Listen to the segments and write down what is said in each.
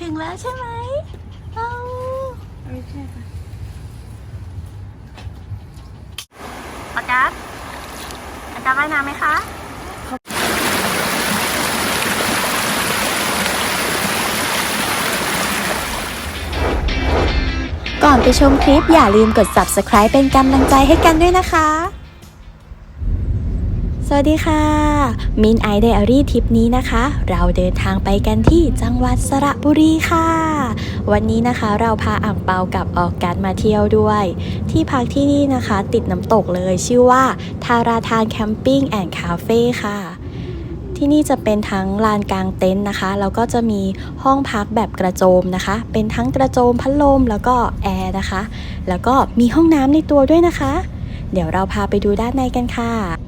ถึงแล้วใช่ไหมเอาไม่ใช่ค่ะปากกาศปากกาศว่ายน้ำไหมคะก่อนไปชมคลิปอย่าลืมกด subscribe เป็นกำลังใจให้กันด้วยนะคะ สวัสดีค่ะมินไอเดอารี่ทริปนี้นะคะ เราเดินทางไปกันที่จังหวัดสระบุรีค่ะ วันนี้นะคะเราพาอ่างเปากับออกการมาเที่ยวด้วย ที่พักที่นี่นะคะ ติดน้ำตกเลยชื่อว่าทาราทานแคมปิ้งแอนด์คาเฟ่ค่ะ ที่นี่จะเป็นทั้งลานกลางเต็นท์นะคะแล้วก็จะมีห้องพักแบบกระโจมนะคะ เป็นทั้งกระโจมพัดลมแล้วก็แอร์นะคะ แล้วก็มีห้องน้ำในตัวด้วยนะคะ เดี๋ยวเราพาไปดูด้านในกันค่ะ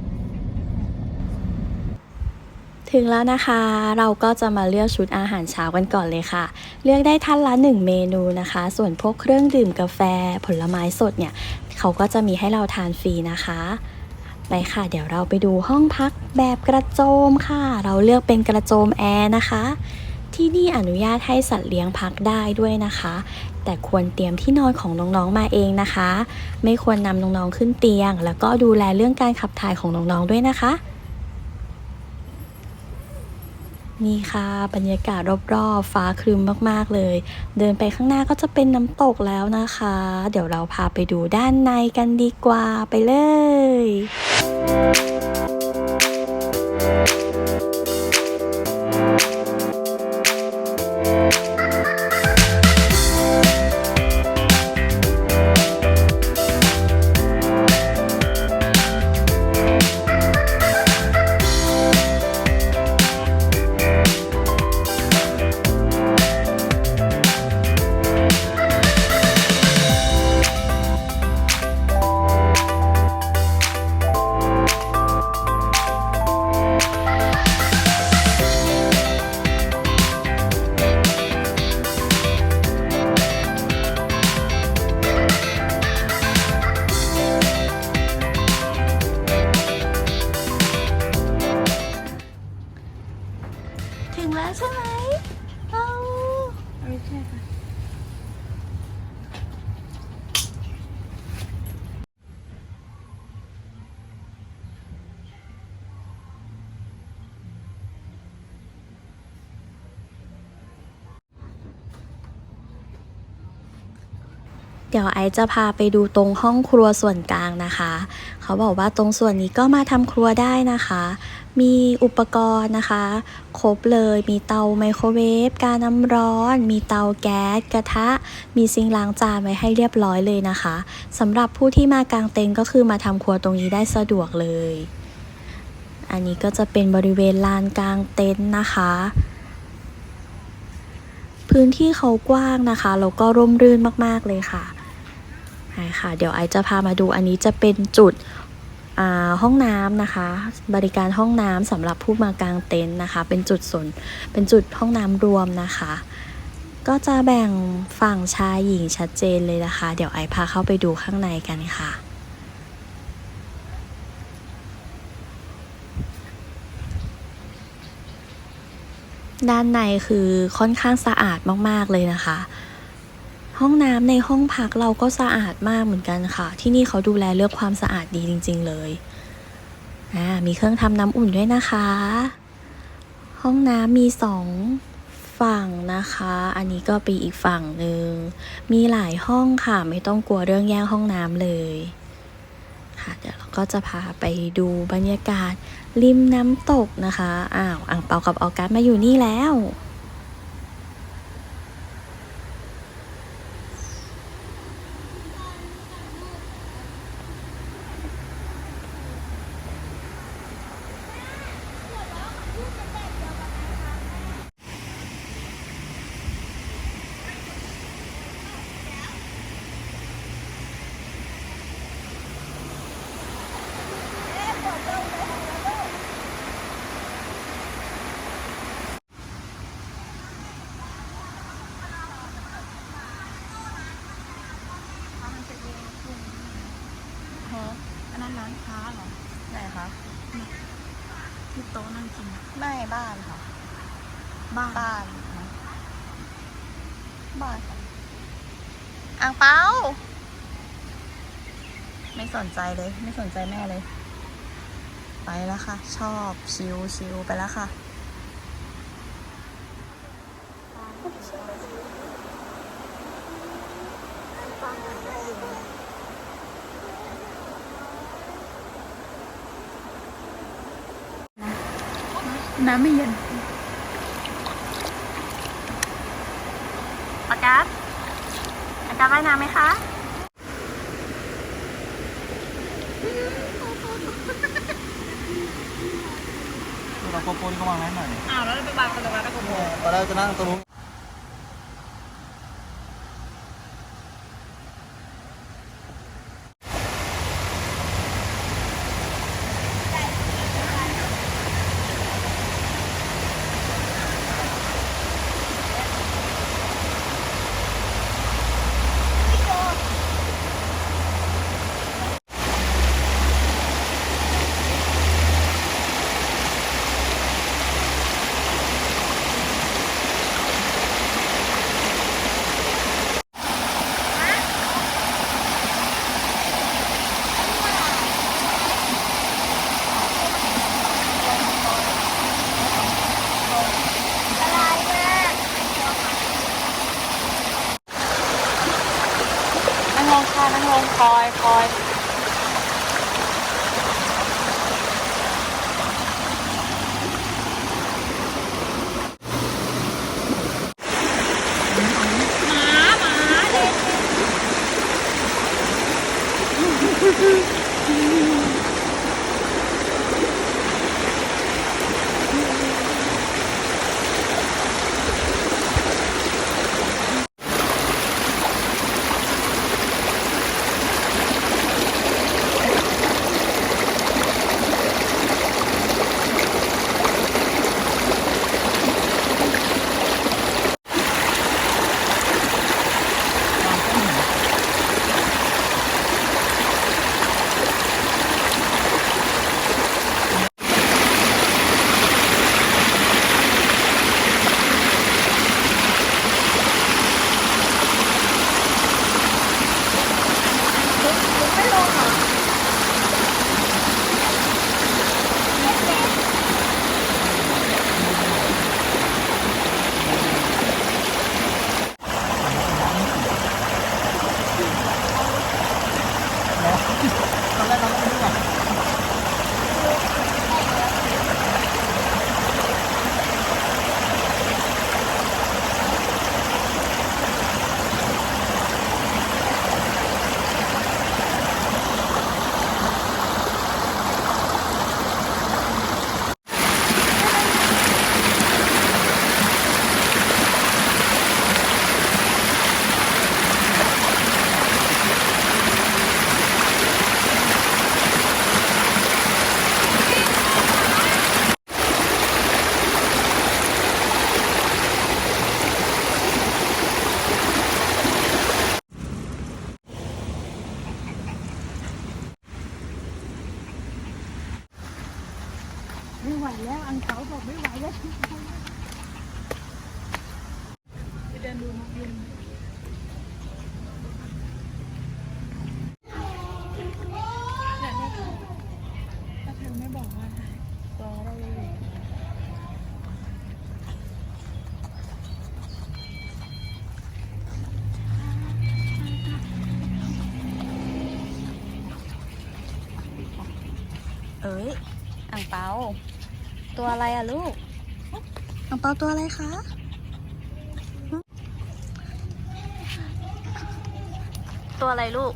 ถึงแล้วนะคะเราก็จะมาเลือกชุดอาหารเช้ากันก่อนเลยค่ะ เลือกได้ท่านละ1เมนูนะคะ ส่วนพวกเครื่องดื่มกาแฟผลไม้สดเนี่ยเขาก็จะมีให้เราทานฟรีนะคะไปค่ะ เดี๋ยวเราไปดูห้องพักแบบกระโจมค่ะ เราเลือกเป็นกระโจมแอร์นะคะ ที่นี่อนุญาตให้สัตว์เลี้ยงพักได้ด้วยนะคะ แต่ควรเตรียมที่นอนของน้องๆมาเองนะคะ ไม่ควรนำน้องๆขึ้นเตียง แล้วก็ดูแลเรื่องการขับถ่ายของน้องๆด้วยนะคะ นี่ค่ะ บรรยากาศรอบๆ ฟ้าครึมมากๆเลย เดินไปข้างหน้าก็จะเป็นน้ำตกแล้วนะคะ เดี๋ยวเราพาไปดูด้านในกันดีกว่าไปเลย เดี๋ยวไอจะพาไปดูตรงห้องครัวส่วนกลางนะคะ เขาบอกว่าตรงส่วนนี้ก็มาทำครัวได้นะคะ มีอุปกรณ์นะคะ ครบเลยมีเตาไมโครเวฟการน้ำร้อน มีเตาแก๊สกระทะ มีซิงล้างจานไว้ให้เรียบร้อยเลยนะคะสำหรับผู้ที่มากางเต็นท์ก็คือมาทำครัวตรงนี้ได้สะดวกเลย อันนี้ก็จะเป็นบริเวณลานกลางเต็นท์นะคะพื้นที่เขากว้างนะคะแล้วก็ร่มรื่นมาก ๆ เลยค่ะ ใช่ค่ะ เดี๋ยวไอจะพามาดูอันนี้จะเป็นจุดห้องน้ำนะคะ บริการห้องน้ำสำหรับผู้มากางเต็นท์นะคะ เป็นจุดส่วนเป็นจุดห้องน้ำรวมนะคะ ก็จะแบ่งฝั่งชายหญิงชัดเจนเลยนะคะ เดี๋ยวไอพาเข้าไปดูข้างในกันค่ะด้านในคือค่อนข้างสะอาดมาก ๆ เลยนะคะ ห้องน้ำในห้องพักเราก็สะอาดมากเหมือนกันค่ะ ที่นี่เขาดูแลเรื่องความสะอาดดีจริง ๆ เลยอ่ามีเครื่องทำน้ำอุ่นด้วยนะคะ ห้องน้ำมีสองฝั่งนะคะ อันนี้ก็ปีอีกฝั่งหนึ่ง มีหลายห้องค่ะ ไม่ต้องกลัวเรื่องแย่งห้องน้ำเลยค่ะเดี๋ยวเราก็จะพาไปดูบรรยากาศริมน้ำตกนะคะ อ้าว อ่างเปากับออกัสมาอยู่นี่แล้วานค้าเหรอ ไหนคะที่โต๊ะนั่งกินอะไม่บ้านค่ะ บ้านบ้านบาทค่ะอ่างเปาไม่สนใจเลย ไม่สนใจแม่เลย ไปแล้วค่ะ ชอบชิวชิวไปแล้วค่ะ น้ำไม่เย็นอากาศอากาศว่ายน้ำไหมคะเราโกโก้นี่ก็วางไว้หน่อยอ้าวแล้วเราไปวางกันตรงนั้นแล้วก็โมตอนแรกจะนั่งตรงนู้น นั่งลง ค่ะนั่งลงคอยคอย ไม่ไหวแล้ว อังเขาบอกไม่ไหวแล้วไปเดินดูนกยุงเนี่ยเนี่ยถ้าเธอไม่บอกว่าถ่ายตัวเราเลยเอ้ยอ่างเปา ตัวอะไรอะลูกอ่างเปาตัวอะไรคะหึตัวอะไรลูก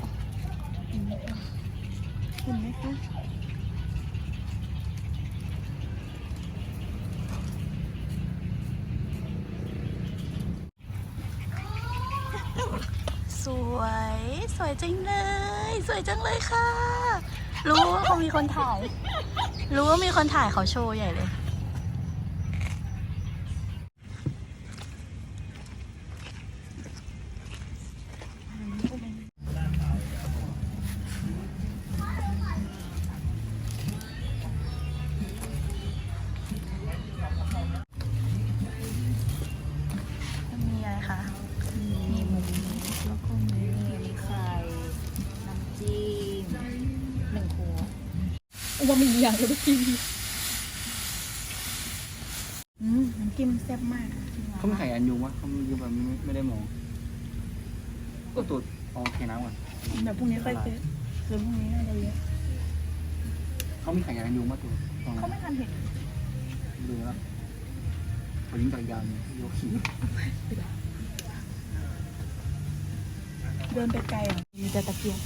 เห็นไหมคะสวย สวยจังเลย สวยจังเลยค่ะ รู้ว่าเขามีคนถ่าย รู้ว่ามีคนถ่ายเขาโชว์ใหญ่เลย ว่ามีอย่างเลยกินอืมน้ำจิ้มแซ่บมากเขาไม่ไข่อันยุงวะเขาไม่ยุงแบบไม่ไม่ได้มอง ก็ตูดเอาเทน้ำก่อนเดี๋ยวพรุ่งนี้ค่อยซื้อซื้อพรุ่งนี้น่าจะเยอะเขามีไข่อันยุงมาตูดตรงเขานั้นไม่ทันเห็นดูแล้วเขายิงจักรยานโยกขี่เดินไปไกลอะมีแต่ตะเกียบ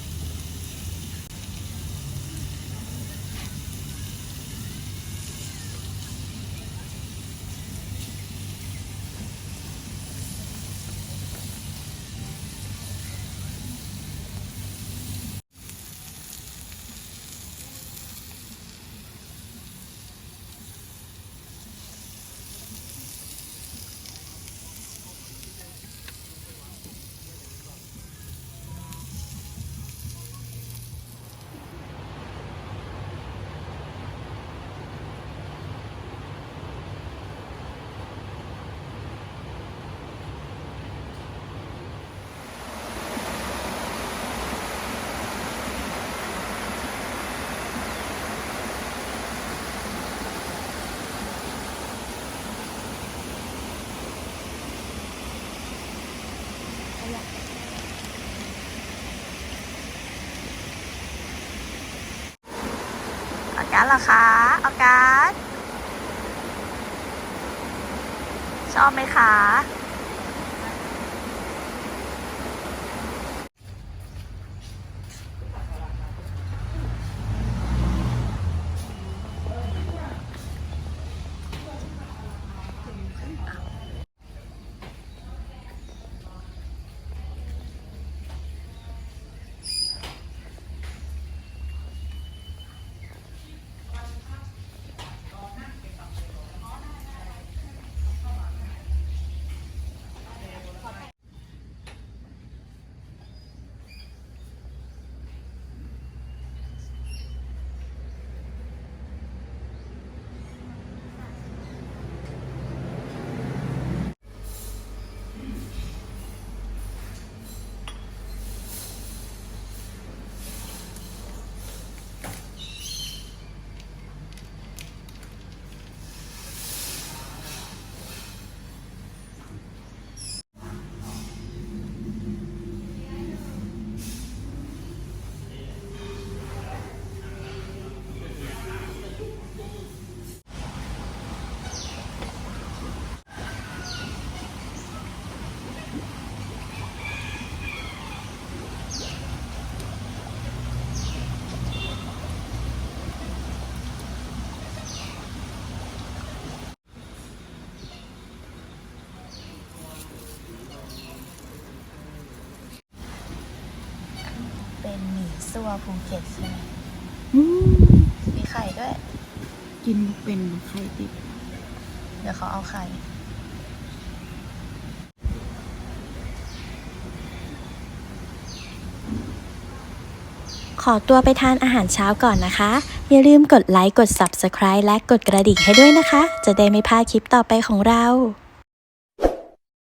กาศเหรอคะอากาศชอบไหมคะ เป็นหมี่ซั่วภูเก็ตใช่ไหมมีไข่ด้วย กินเป็นไข่ติดเดี๋ยวเขาเอาไข่ ขอตัวไปทานอาหารเช้าก่อนนะคะ อย่าลืมกดไลค์ กด Subscribe และกดกระดิ่งให้ด้วยนะคะ จะได้ไม่พลาดคลิปต่อไปของเรา